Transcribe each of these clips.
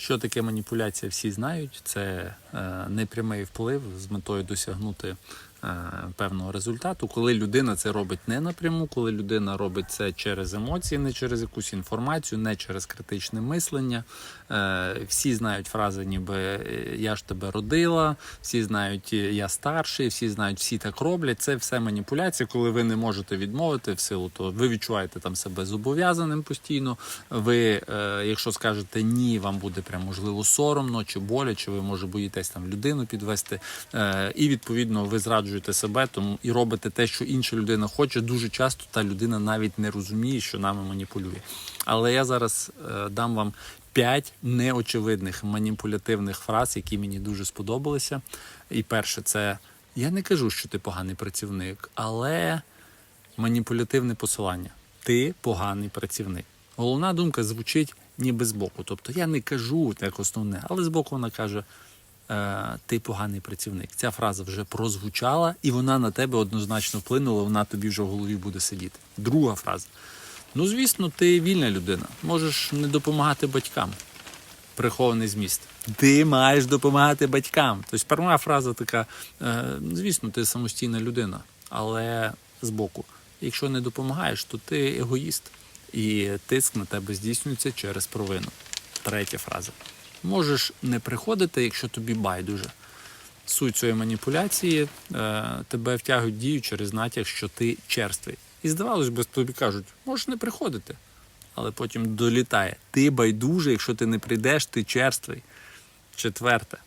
Що таке маніпуляція, всі знають. Це е, непрямий вплив з метою досягнути певного результату. Коли людина це робить не напряму, коли людина робить це через емоції, не через якусь інформацію, не через критичне мислення. Е, всі знають фрази, ніби е, я ж тебе родила, всі знають, е, я старший, всі знають, всі так роблять. Це все маніпуляція, коли ви не можете відмовити в силу того, ви відчуваєте там себе зобов'язаним постійно. Ви, е, якщо скажете ні, вам буде прям можливо соромно чи боляче, ви може боїтесь там людину підвести. Е, і відповідно ви зраджуєте себе, тому і робите те, що інша людина хоче. Дуже часто та людина навіть не розуміє, що нами маніпулює. Але я зараз е, дам вам п'ять неочевидних маніпулятивних фраз, які мені дуже сподобалися. І перше, це я не кажу, що ти поганий працівник, але маніпулятивне посилання. Ти поганий працівник. Головна думка звучить ніби збоку. Тобто я не кажу як основне, але збоку вона каже: ти поганий працівник. Ця фраза вже прозвучала, і вона на тебе однозначно вплинула, вона тобі вже в голові буде сидіти. Друга фраза. Ну, звісно, ти вільна людина. Можеш не допомагати батькам. Прихований зміст. Ти маєш допомагати батькам. Тобто перша фраза така: е, звісно, ти самостійна людина, але збоку, якщо не допомагаєш, то ти егоїст, і тиск на тебе здійснюється через провину. Третя фраза. Можеш не приходити, якщо тобі байдуже. Суть цієї маніпуляції е, тебе втягують дію через натяг, що ти черствий. І здавалось би, тобі кажуть, можеш не приходити. Але потім долітає. Ти байдуже, якщо ти не прийдеш, ти черствий. Четверте.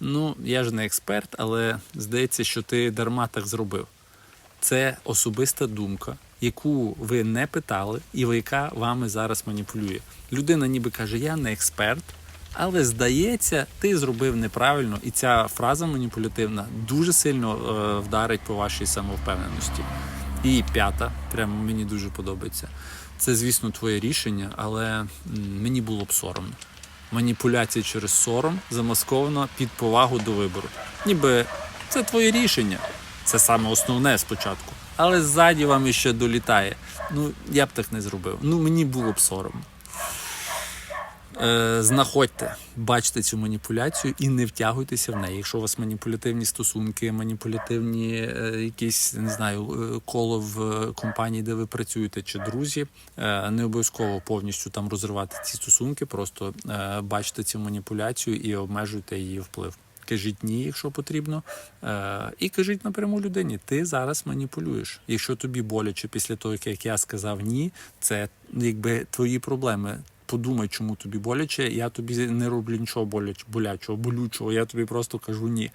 Ну, я ж не експерт, але здається, що ти дарма так зробив. Це особиста думка, яку ви не питали, і яка вами зараз маніпулює. Людина ніби каже, я не експерт, але здається, ти зробив неправильно, і ця фраза маніпулятивна дуже сильно е, вдарить по вашій самовпевненості. І п'ята, прямо мені дуже подобається. Це, звісно, твоє рішення, але мені було б соромно. Маніпуляція через сором замаскована під повагу до вибору. Ніби це твоє рішення. Це саме основне спочатку. Але ззаді вам іще долітає. Ну, я б так не зробив. Ну, мені було б соромно. Е, знаходьте, бачте цю маніпуляцію і не втягуйтеся в неї. Якщо у вас маніпулятивні стосунки, маніпулятивні е, якісь не знаю, е, коло в е, компанії, де ви працюєте, чи друзі, е, не обов'язково повністю там розривати ці стосунки, просто е, бачте цю маніпуляцію і обмежуйте її вплив. Кажіть ні, якщо потрібно, е, і кажіть напряму людині: ти зараз маніпулюєш. Якщо тобі боляче після того, як я сказав ні, це якби твої проблеми. Подумай, чому тобі боляче. Я тобі не роблю нічого боляч, болячого, болючого. Я тобі просто кажу ні.